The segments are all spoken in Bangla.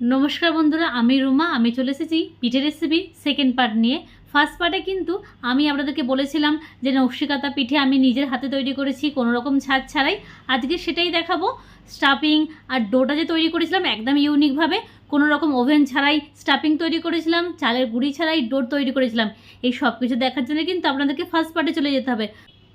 নমস্কার বন্ধুরা, আমি রুমা, আমি চলে এসেছি পিঠে রেসিপি সেকেন্ড পার্ট নিয়ে। ফার্স্ট পার্টে কিন্তু আমি আপনাদেরকে বলেছিলাম যে নকশিকাতা পিঠে আমি নিজের হাতে তৈরি করেছি, কোনো রকম ছাদ ছাড়াই। আজকে সেটাই দেখাবো। স্টাফিং আর ডোটা যে তৈরি করেছিলাম একদম ইউনিকভাবে কোনো রকম ওভেন ছাড়াই স্টাফিং তৈরি করেছিলাম, চালের গুঁড়ি ছাড়াই ডোর তৈরি করেছিলাম। এই সব কিছু দেখার জন্য কিন্তু আপনাদেরকে ফার্স্ট পার্টে চলে যেতে হবে।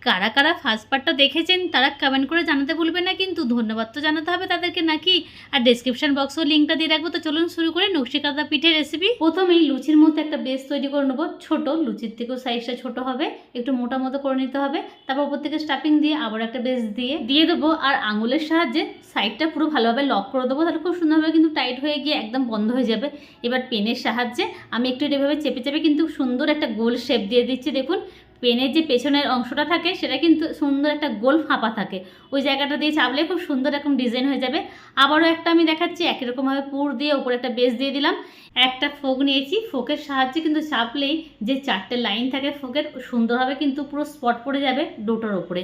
কারা কারা ফার্স্ট পার্টটা দেখেছেন, তারা কমেন্ট করে জানাতে ভুলবেন না কিন্তু। ধন্যবাদ তো জানাতে হবে তাদেরকে নাকি। আর ডেসক্রিপশন বক্সেও লিঙ্কটা দিয়ে রাখব, তো চলুন শুরু করে নকশিকাতা পিঠের রেসিপি প্রথমেই লুচির মধ্যে একটা বেস তৈরি করে নেব, ছোট, লুচির থেকেও সাইজটা ছোট হবে, একটু মোটা মতো করে নিতে হবে। তারপর ওপর থেকে স্টাফিং দিয়ে আবার একটা বেস দিয়ে দিয়ে দেবো। আর আঙুলের সাহায্যে সাইডটা পুরো ভালোভাবে লক করে দেবো, তাহলে খুব সুন্দরভাবে কিন্তু টাইট হয়ে গিয়ে একদম বন্ধ হয়ে যাবে। এবার পেনের সাহায্যে আমি একটু এভাবে চেপে চেপে কিন্তু সুন্দর একটা গোল শেপ দিয়ে দিচ্ছি, দেখুন। পেনের যে পেছনের অংশটা থাকে, সেটা কিন্তু সুন্দর একটা গোল ফাঁপা থাকে। ওই জায়গাটা দিয়ে চাপলে খুব সুন্দর এরকম ডিজাইন হয়ে যাবে। আবারও একটা আমি দেখাচ্ছি একই রকমভাবে পুর দিয়ে ওপরে একটা বেস দিয়ে দিলাম। একটা ফোক নিয়েছি, ফোকের সাহায্যে কিন্তু চাপলেই যে চারটে লাইন থাকে ফোকের, সুন্দরভাবে কিন্তু পুরো স্পট পড়ে যাবে ডোটার ওপরে।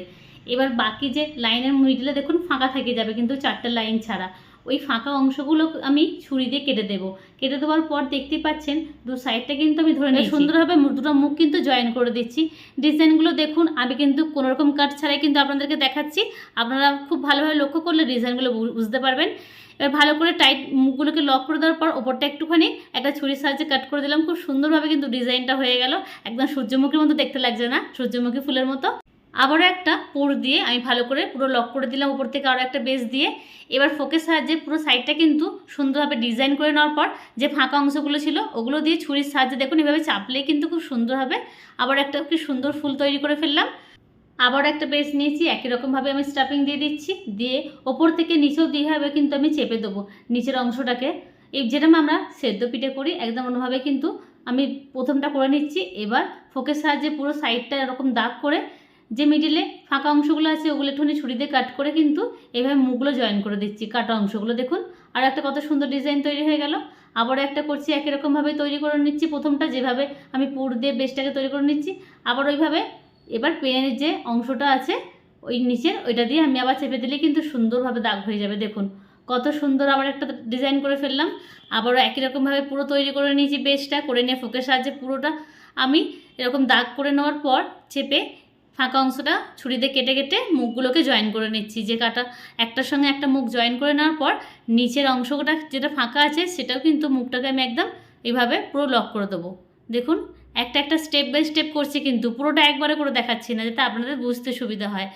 এবার বাকি যে লাইনের মিডলে দেখুন, ফাঁকা থেকে যাবে কিন্তু চারটে লাইন ছাড়া। ওই ফাঁকা অংশগুলো আমি ছুরি দিয়ে কেটে দেবো। কেটে দেওয়ার পর দেখতে পাচ্ছেন দু সাইডটা কিন্তু আমি ধরে নিই সুন্দরভাবে দুটো মুখ কিন্তু জয়েন করে দিচ্ছি। ডিজাইনগুলো দেখুন আমি কিন্তু কোনোরকম কাট ছাড়াই কিন্তু আপনাদেরকে দেখাচ্ছি। আপনারা খুব ভালোভাবে লক্ষ্য করলে ডিজাইনগুলো বুঝতে পারবেন। এবার ভালো করে টাইট মুখগুলোকে লক করে দেওয়ার পর ওপরটা একটুখানি একটা ছুরির সাহায্যে কাট করে দিলাম। খুব সুন্দরভাবে কিন্তু ডিজাইনটা হয়ে গেল। একদম সূর্যমুখীর মতো দেখতে লাগছে না? সূর্যমুখী ফুলের মতো। আবারও একটা পুর দিয়ে আমি ভালো করে পুরো লক করে দিলাম উপর থেকে আরও একটা বেস দিয়ে। এবার ফোকের সাহায্যে পুরো সাইডটা কিন্তু সুন্দরভাবে ডিজাইন করে নেওয়ার পর যে ফাঁকা অংশগুলো ছিল, ওগুলো দিয়ে ছুরির সাহায্যে দেখুন এভাবে চাপলেই কিন্তু খুব সুন্দর হবে আবার একটা কি সুন্দর ফুল তৈরি করে ফেললাম। আবার একটা বেস নিয়েছি, একই রকমভাবে আমি স্টাফিং দিয়ে দিচ্ছি, দিয়ে ওপর থেকে নিচেও দিয়েভাবে কিন্তু আমি চেপে দেবো নিচের অংশটাকে। এই যেরকম আমরা সেদ্ধ পিঠে করি, একদম অন্যভাবে কিন্তু আমি প্রথমটা করে নিচ্ছি। এবার ফোকের সাহায্যে পুরো সাইডটা এরকম দাগ করে যে মিডিলে ফাঁকা অংশগুলো আছে, ওগুলো একটুখানি ছুরি দিয়ে কাট করে কিন্তু এইভাবে মুখগুলো জয়েন করে দিচ্ছি, কাটা অংশগুলো। দেখুন, আর একটা কত সুন্দর ডিজাইন তৈরি হয়ে গেল। আবার একটা করছি, একই রকমভাবে তৈরি করে নিচ্ছি। প্রথমটা যেভাবে আমি পুর দিয়ে বেসটাকে তৈরি করে নিচ্ছি, আবার ওইভাবে এবার পেনের যে অংশটা আছে, ওই নিচের, ওইটা দিয়ে আমি আবার চেপে দিলে কিন্তু সুন্দরভাবে দাগ হয়ে যাবে। দেখুন, কত সুন্দর আবার একটা ডিজাইন করে ফেললাম। আবারও একই রকমভাবে পুরো তৈরি করে নিয়েছি বেসটা করে নিয়ে ফোকের সাহায্যে পুরোটা। আমি এরকম দাগ করে নেওয়ার পর, চেপে ফাঁকা অংশটা ছুরিতে কেটে কেটে মুখগুলোকে জয়েন করে নিচ্ছি। যে কাটা, একটার সঙ্গে একটা মুখ জয়েন করে নেওয়ার পর নিচের অংশটা যেটা ফাঁকা আছে সেটাও কিন্তু মুখটাকে আমি একদম এভাবে পুরো লক করে দেবো। দেখুন, একটা একটা স্টেপ বাই স্টেপ করছি কিন্তু পুরোটা একবারে করে দেখাচ্ছি না, যাতে আপনাদের বুঝতে সুবিধা হয়।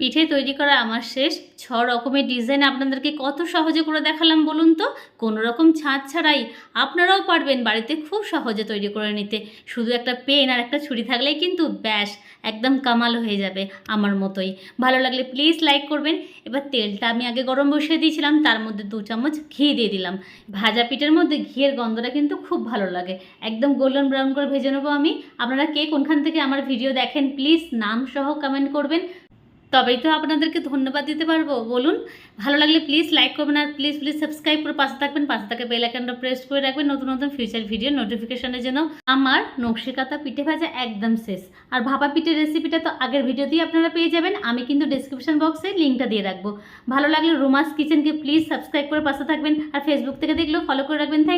পিঠে তৈরি করা আমার শেষ। ছ রকমের ডিজাইন আপনাদেরকে কত সহজে করে দেখালাম বলুন তো? কোনো রকম ছাঁচ ছাড়াই আপনারাও পারবেন বাড়িতে খুব সহজে তৈরি করে নিতে। শুধু একটা পেন আর একটা ছুরি থাকলেই কিন্তু ব্যাস, একদম কামাল হয়ে যাবে আমার মতোই। ভালো লাগলে প্লিজ লাইক করবেন। এবার তেলটা আমি আগে গরম বসিয়ে দিয়েছিলাম, তার মধ্যে দু চামচ ঘি দিয়ে দিলাম। ভাজা পিঠের মধ্যে ঘিয়ের গন্ধটা কিন্তু খুব ভালো লাগে। একদম গোল্ডেন ব্রাউন করে ভেজে নেব আমি। আপনারা কে কোনখান থেকে আমার ভিডিও দেখেন প্লিজ নাম সহ কমেন্ট করবেন। তবেই তো আপনাদেরকে ধন্যবাদ দিতে পারব। বলুন, ভালো লাগলে প্লিজ লাইক করবেন আর প্লিজ প্লিজ সাবস্ক্রাইব করে পাশে থাকবেন। পাশে থাকা বেল আইকনটা প্রেস করে রাখবেন। নতুন নতুন ফিউচার ভিডিও নোটিফিকেশনের জন্য আমার নকশিকাতা পিঠে ভাজা একদম শেষ। আর ভাপা পিঠের রেসিপিটা তো আগের ভিডিও ভিডিওতেই আপনারা পেয়ে যাবেন। আমি কিন্তু ডিসক্রিপশন বক্সে লিঙ্কটা দিয়ে রাখব। ভালো লাগলে রোমাস কিচেনকে প্লিজ সাবস্ক্রাইব করে পাশে থাকবেন। আর ফেসবুক থেকে দেখলেও ফলো করে রাখবেন। Thank